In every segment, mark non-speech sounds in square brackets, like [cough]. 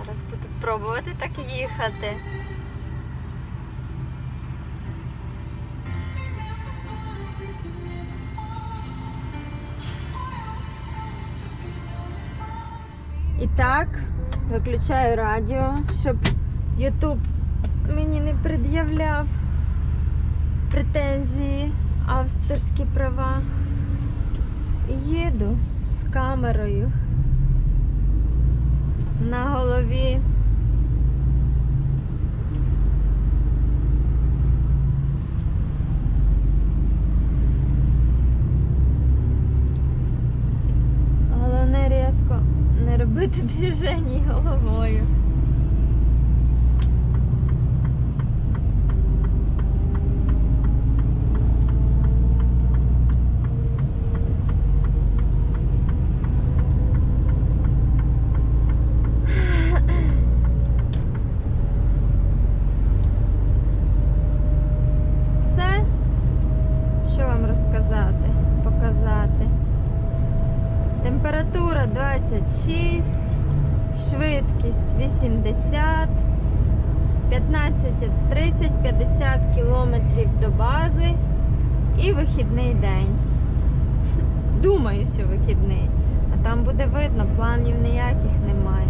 Зараз буду пробувати так їхати. І так, виключаю радіо, щоб Ютуб мені не пред'являв претензії, авторські права. Їду з камерою на голові. Головне різко не робити движені головою. 26, швидкість 80, 15, 30, 50 кілометрів до бази і вихідний день. [laughs] Думаю, що вихідний. А там буде видно, планів ніяких немає.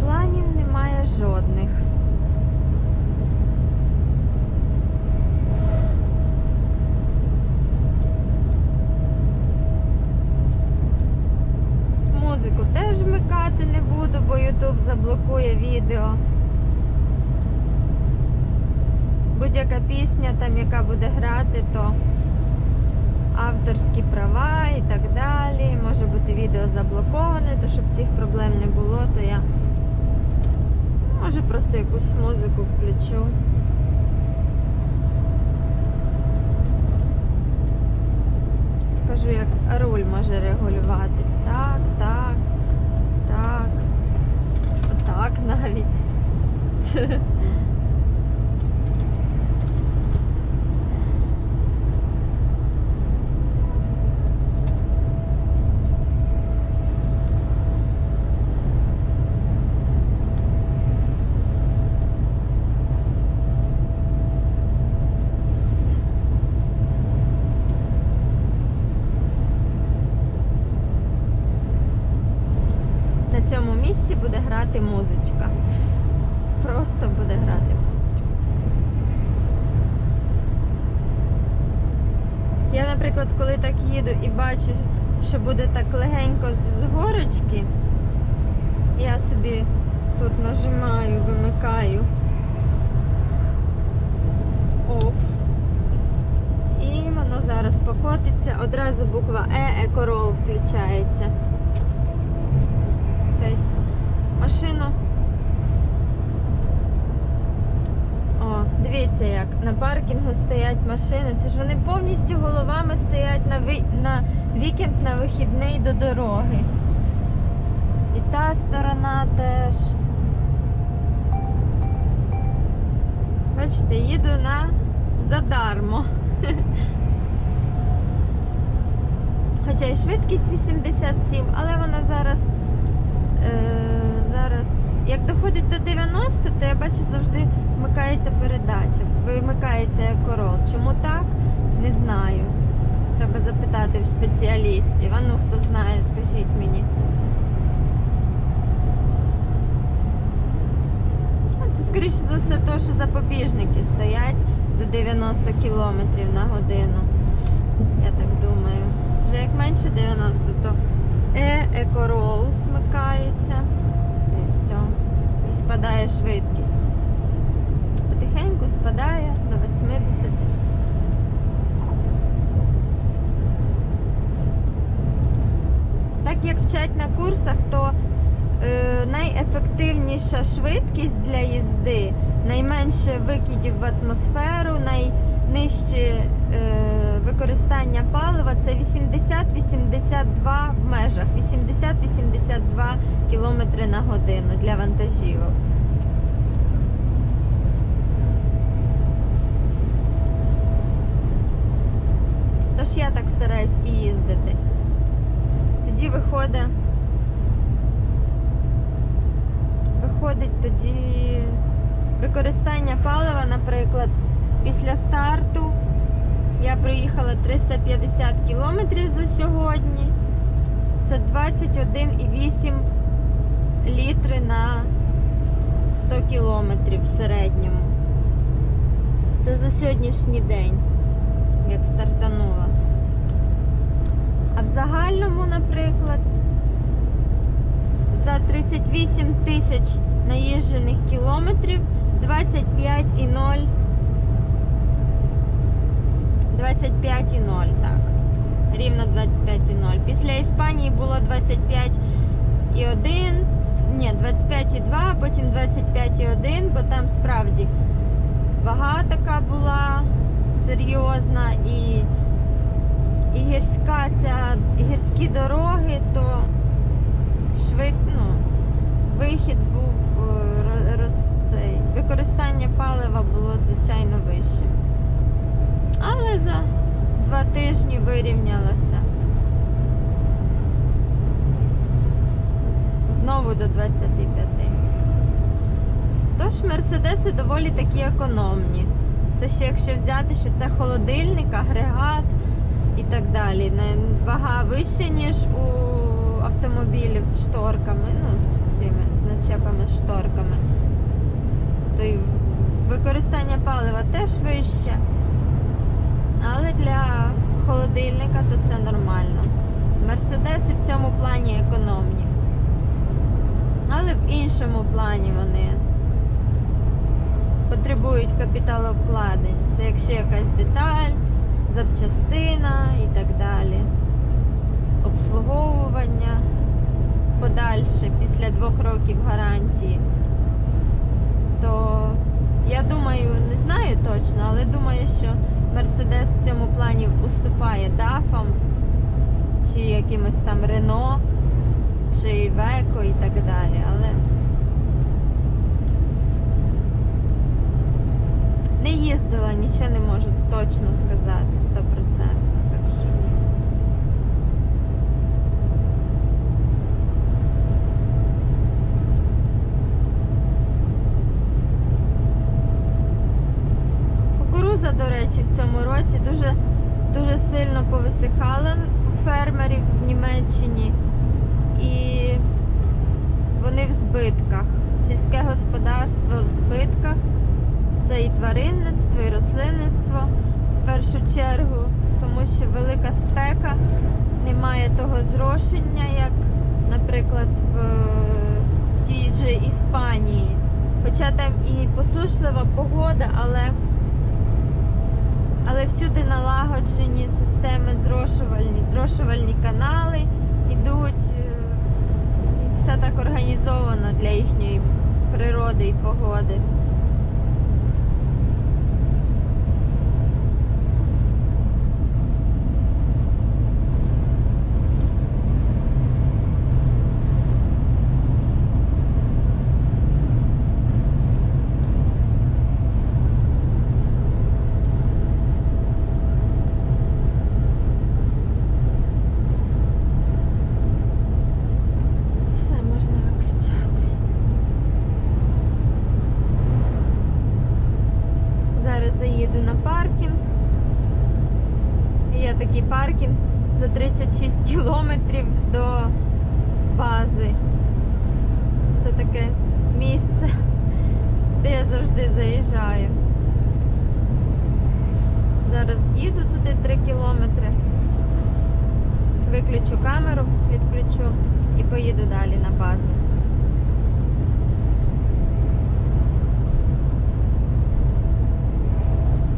Планів немає жодних. Музику теж вмикати не буду, бо Ютуб заблокує відео. Будь-яка пісня, там, яка буде грати, то авторські права і так далі. Може бути відео заблоковане, то щоб цих проблем не було, то я може просто якусь музику включу. Кажу, як руль може регулюватись. Так, так, так. Навіть. [laughs] На цьому місці буде грати музичка. Просто буде грати музичка. Я, наприклад, коли так їду і бачу, що буде так легенько з горочки, я собі тут нажимаю, вимикаю off. І воно зараз покотиться. Одразу буква Е, екорол включається. Машину. О, дивіться як. На паркінгу стоять машини. Це ж вони повністю головами стоять на, ви... на вікенд на вихідний до дороги. І та сторона теж. Бачите, їду на задармо. Хоча і швидкість 87, але вона зараз Е, зараз, як доходить до 90, то я бачу завжди вмикається передача, вимикається корол. Чому так? Не знаю. Треба запитати в спеціалістів. А ну хто знає, скажіть мені. Ну, Це скоріше за все, то, що запобіжники стоять до 90 км на годину. Я так думаю. Вже як менше 90, то е екорол вмикається. Спадає швидкість. Потихеньку спадає до 80. Так як вчать на курсах, то е, найефективніша швидкість для їзди, найменше викидів в атмосферу, найнижче е, використання палива це 80-82 в межах 80-82 км на годину для вантажівок. Тож я так стараюсь і їздити. Тоді виходить. Виходить тоді використання палива, наприклад, після старту я проїхала 350 кілометрів за сьогодні. Це 21,8 літри на 100 кілометрів в середньому. Це за сьогоднішній день, як стартанула. А в загальному, наприклад, за 38 тисяч наїжджених кілометрів 25,0 25,0, так. Рівно 25,0. Після Іспанії було 25,1, ні, 25,2, а потім 25,1, бо там справді вага така була серйозна і, і гірська ця, гірські дороги, то швид, ну, вихід був е, роз, цей, використання палива було звичайно вище. Але за два тижні вирівнялося. Знову до 25. Тож мерседеси доволі такі економні. Це ще якщо взяти, що це холодильник, агрегат і так далі. Вага вища, ніж у автомобілів з шторками, ну, з цими з начепами з шторками. То й використання палива теж вище. Але для холодильника то це нормально. Мерседеси в цьому плані економні. Але в іншому плані вони потребують капіталовкладень. Це якщо якась деталь, запчастина і так далі. Обслуговування подальше після двох років гарантії. То я думаю, не знаю точно, але думаю, що Мерседес в цьому плані уступає дафам чи якимось там Рено, чи Веко і так далі. Але не їздила, нічого не можу точно сказати 100%. Так що Кукуруза, до речі, в цьому році дуже, дуже сильно повисихала у фермерів в Німеччині. І вони в збитках. Сільське господарство в збитках. Це і тваринництво, і рослинництво в першу чергу, тому що велика спека, немає того зрошення, як, наприклад, в, в тій же Іспанії. Хоча там і посушлива погода, але але всюди налагоджені системи зрошувальні, зрошувальні канали йдуть, е, і все так організовано для їхньої природи і погоди. Все можна виключати. Зараз заїду на паркінг. Є такий паркінг за 36 кілометрів до бази. Це таке місце, де я завжди заїжджаю. Зараз їду туди 3 кілометри. Виключу камеру, відключу поїду далі на базу.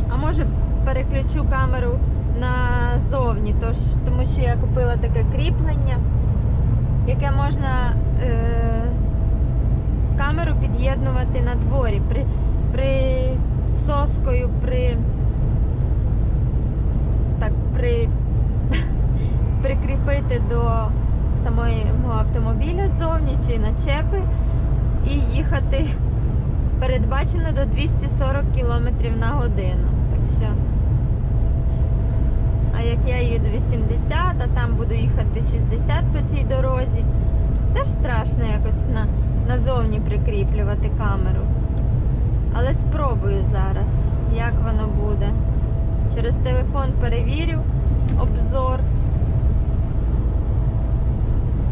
А може переключу камеру назовні, тож, тому що я купила таке кріплення, яке можна е, камеру під'єднувати на дворі. При, при соскою, при так, при [laughs] прикріпити до самого автомобіля ззовні чи начепи і їхати передбачено до 240 км на годину. Так що. А як я їду 80, а там буду їхати 60 по цій дорозі, теж страшно якось на, назовні прикріплювати камеру. Але спробую зараз, як воно буде. Через телефон перевірю обзор.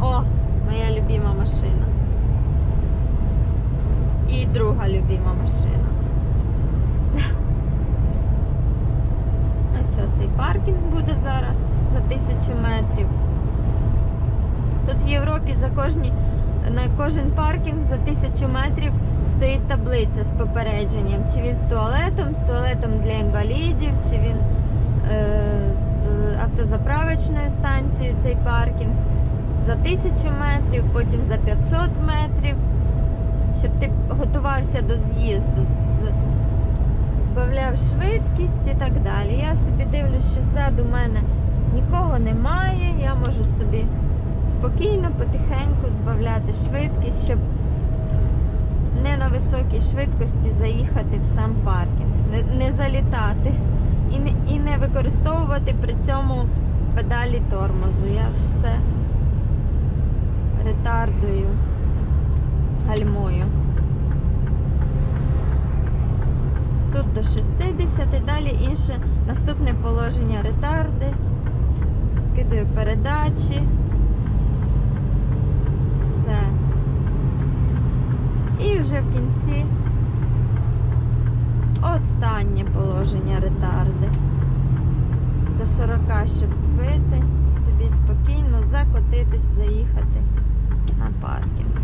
О, моя любима машина. І друга любима машина. [laughs] Ось цей паркінг буде зараз за тисячу метрів. Тут в Європі за кожні, на кожен паркінг за тисячу метрів стоїть таблиця з попередженням, чи він з туалетом, з туалетом для інвалідів, чи він е, з автозаправочною станцією цей паркінг за тисячу метрів, потім за 500 метрів, щоб ти готувався до з'їзду, збавляв швидкість і так далі. Я собі дивлюсь, що ззаду мене нікого немає, я можу собі спокійно, потихеньку збавляти швидкість, щоб не на високій швидкості заїхати в сам паркінг, не, залітати і не використовувати при цьому педалі тормозу. Я все ретардую, гальмою. Тут до 60, далі інше наступне положення ретарди. Скидаю передачі. Все. І вже в кінці останнє положення ретарди. До 40, щоб збити і собі спокійно закотитись, заїхати на паркінг.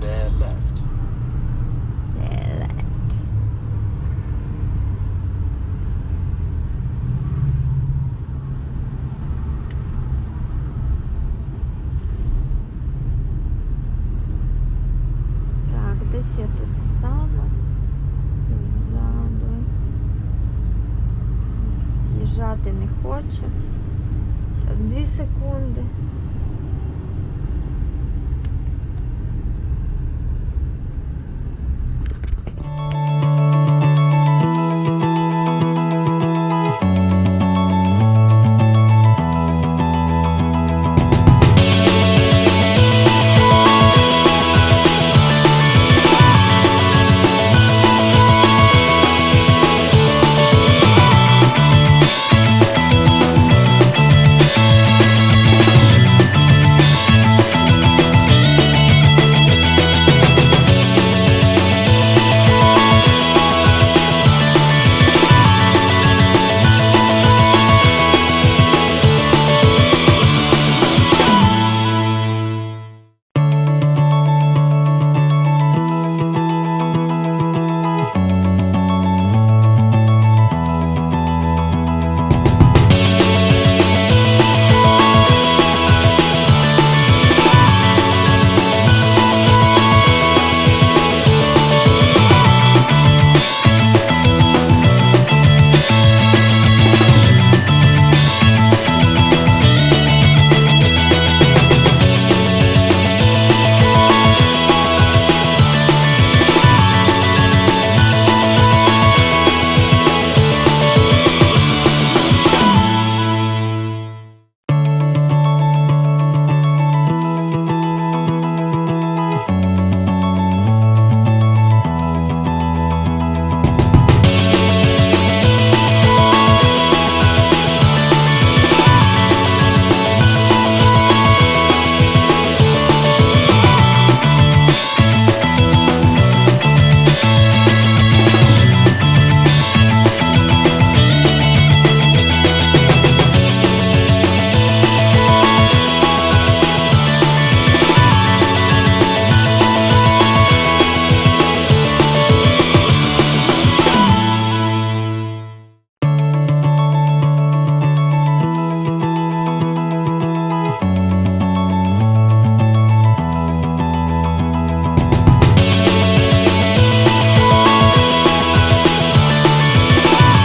Bear left. Left. Так, десь я тут стану ззаду. Їжджати не хочу. Зараз дві секунди.